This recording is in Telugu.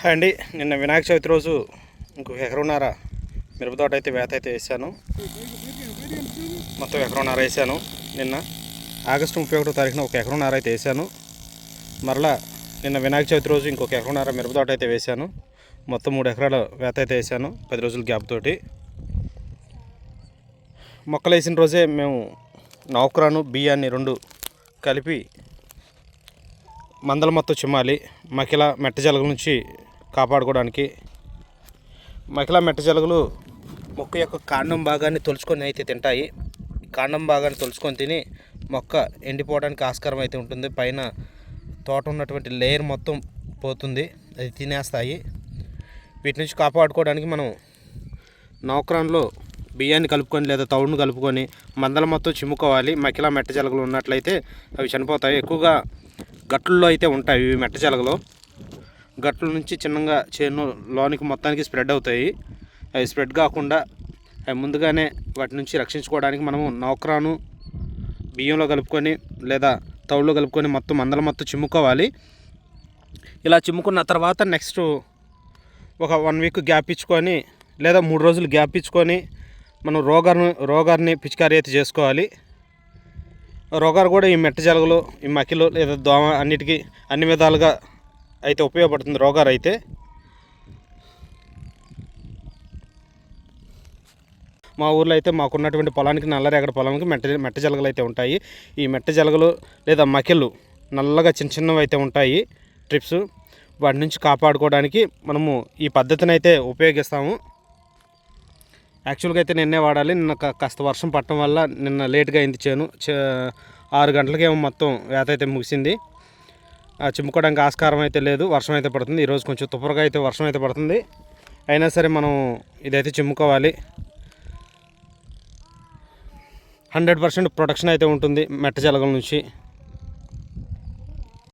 హాయ్ అండి. నిన్న వినాయక చవితి రోజు ఇంకొక ఎకరన్నర మిరప తోట అయితే వేత అయితే వేసాను. మొత్తం ఎకరన్నర వేసాను. నిన్న ఆగస్టు ముప్పై ఒకటో తారీఖున ఒక ఎకరన్నర అయితే వేసాను. మరలా నిన్న వినాయక చవితి రోజు ఇంకొక ఎకరన్నర మిరప తోట అయితే వేసాను. మొత్తం మూడు ఎకరాల వేత అయితే వేసాను పది రోజుల గ్యాప్ తోటి. మొక్కలు వేసిన రోజే మేము నౌకరాను బియ్యాన్ని రెండు కలిపి మందల మొత్తం చిమ్మాలి. మకిల మెట్టజలగ నుంచి కాపాడుకోవడానికి మహిళా మెట్ట జలగలు మొక్క యొక్క కాండం భాగాన్ని తొలుచుకొని అయితే తింటాయి. కాండం భాగాన్ని తొలుచుకొని తిని మొక్క ఎండిపోవడానికి ఆస్కారం అయితే ఉంటుంది. పైన తోట ఉన్నటువంటి లేయర్ మొత్తం పోతుంది. అది తినేస్తాయి. వీటి నుంచి కాపాడుకోవడానికి మనం నౌకరాన్లో బియ్యాన్ని కలుపుకొని లేదా తౌడును కలుపుకొని మందల మొత్తం చిమ్ముకోవాలి. మకిలా మెట్ట జలగలు ఉన్నట్లయితే అవి చనిపోతాయి. ఎక్కువగా గట్లలో అయితే ఉంటాయి ఇవి మెట్ట జలగలు. గట్ల నుంచి చిన్నగా చేను లోనికి మొత్తానికి స్ప్రెడ్ అవుతాయి. అవి స్ప్రెడ్ కాకుండా అవి ముందుగానే వాటి నుంచి రక్షించుకోవడానికి మనము నౌకరాను బియ్యంలో కలుపుకొని లేదా తౌడులో కలుపుకొని మొత్తం మందల మొత్తం చిమ్ముకోవాలి. ఇలా చిమ్ముకున్న తర్వాత నెక్స్ట్ ఒక వన్ వీక్ గ్యాప్ ఇచ్చుకొని లేదా మూడు రోజులు గ్యాప్ ఇచ్చుకొని మనం రోగాన్ని రోగాన్ని పిచికారీ అయితే చేసుకోవాలి. రోగాలు కూడా ఈ మెట్ట జలగలు ఈ మకిలు లేదా దోమ అన్నిటికీ అన్ని విధాలుగా అయితే ఉపయోగపడుతుంది రోగారు అయితే మా ఊర్లో అయితే మాకున్నటువంటి పొలానికి నల్లరేగడ పొలానికి మెట్ట మెట్ట జలగలు అయితే ఉంటాయి. ఈ మెట్ట జలగలు లేదా మకెలు నల్లగా చిన్న చిన్నవి అయితే ఉంటాయి. ట్రిప్స్ వాటి నుంచి కాపాడుకోవడానికి మనము ఈ పద్ధతిని అయితే ఉపయోగిస్తాము. యాక్చువల్గా అయితే నిన్నే వాడాలి. నిన్న కా- కాస్త వర్షం పట్టడం వల్ల నిన్న లేట్గా అయింది చేను. చే- ఆరు గంటలకేమో మొత్తం వేత అయితే ముగిసింది. చిమ్ముకోవడానికి ఆస్కారం అయితే లేదు వర్షం అయితే పడుతుంది. ఈరోజు కొంచెం తుప్పరగా అయితే వర్షం అయితే పడుతుంది. అయినా సరే మనం ఇదైతే చిమ్ముకోవాలి. హండ్రెడ్ పర్సెంట్ ప్రొటెక్షన్ అయితే ఉంటుంది మెట్ట జలగల నుంచి.